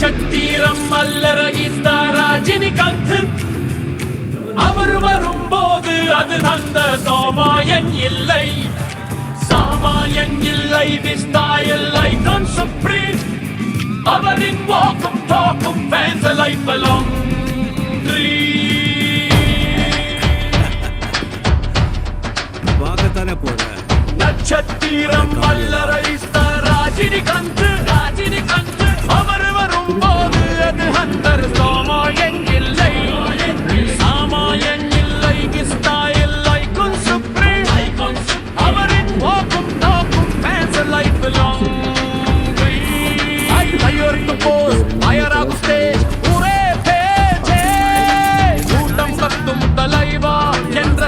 நட்சத்திரம் அல்லரகித்த ரஜினிகாந்த். அவர் வரும்போது அது அந்த சோமாயன் இல்லை. சாமாயன் இல்லை ஸ்டைல் ஐகான் சுப்ரீம். அவரின் வாக்கும் டாக்கும் ஃபேன்ஸ் லைஃப் அலாங் பார்க்கத்தானே போற? நட்சத்திரம் வல்லரைஸ்த ரஜினிகாந்த் ரஜினிகாந்த்.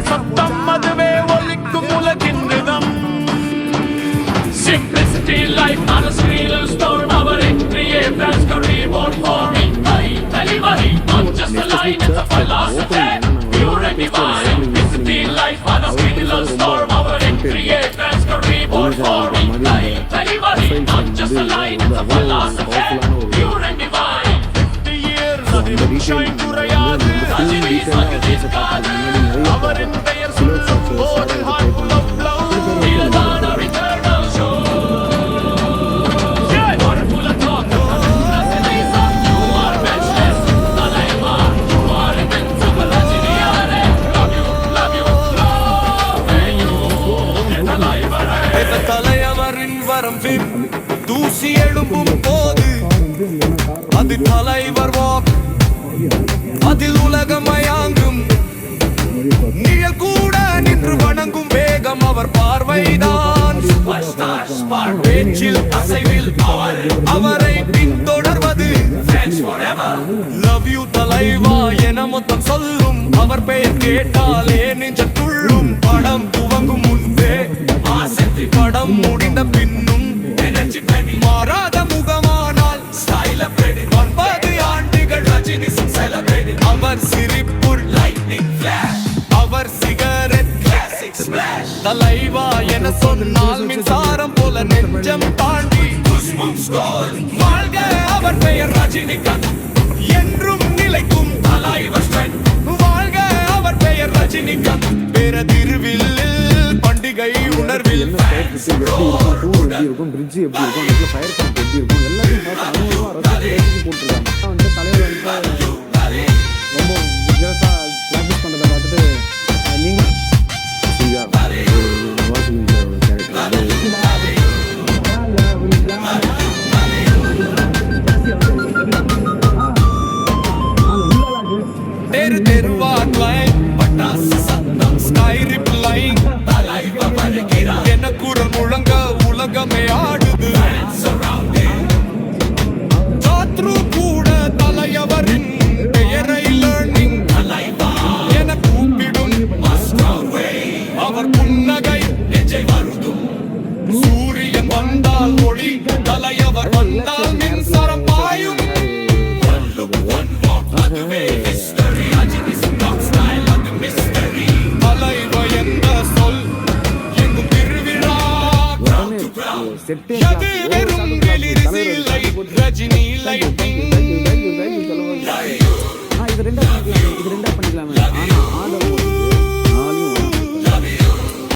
சத்தம் அதுவே ஒலிக்கும் உலகின் rhythm Simplicity, life, not a screen storm. Our entry, a fans can reborn for me. Hey, delivery, not just a line, it's a philosophy. Pure and divine. Simplicity, life, not a screen storm. Our entry, a fans can reborn for me. Hey, delivery, not just a line, it's a philosophy. Pure and divine. 50 years, அதிலும் shine குறையாது. ரஜினி சகதிக்காது. அவரின் பெயர் சொல்லும் போது heart full of love இதுதான் return show தலையவரின் வரம்பில் தூசி எழும்பும் போது அது தலைவர் வாக் அதில் உலகமயாங்கு பேச்சில் அசைவில் அவர் அவரை பின்தொடர்வது லவ் யூ தலைவா என மொத்தம் சொல்லும் அவர் பெயர் கேட்டாலே நெஞ்ச துள்ளும் படம் துவங்கும் முன்பே. படம் முடிந்த பின்னும் மாறாத முகமானால் ஒன்பது ஆண்டுகள் ரஜினி அவர் சிரிப்புள் lightning அவர் சிகரெட் தலைவா என சொன்னால் போல நெஞ்சம் gone. வாழ்க அவர் பெயர் ரஜினிகாந்த். என்றும் நிலைக்கும். வாழ்க அவர் பெயர் ரஜினிகாந்த். பேர திருவில்லில் பண்டிகை உணர்வில் இருக்கும்? பிரிட்ஜ் எப்படி இருக்கும்? ஃபயர் எப்படி இருக்கும்? எல்லாத்தையும் பார்த்து ரசிச்சு ரசிச்சு போட்டிருக்காங்க. வந்து தலைவர் வந்து தெரு தெருவார் லைன் பட்டாசு சத்தம் ஸ்கை ரிப்ளைங் தலைவ வருகிறார். என்ன குரல் முழங்க உலகமே ஆடுது சாத்ரு கூட தலையவரின் பெயரை லேர்னிங் என கூப்பிடும் அவர் புன்னகை நெஞ்சை வருதும். சூரியன் வந்தால் மொழி தலையவர் செட்டே ரஜினி லைட்டிங்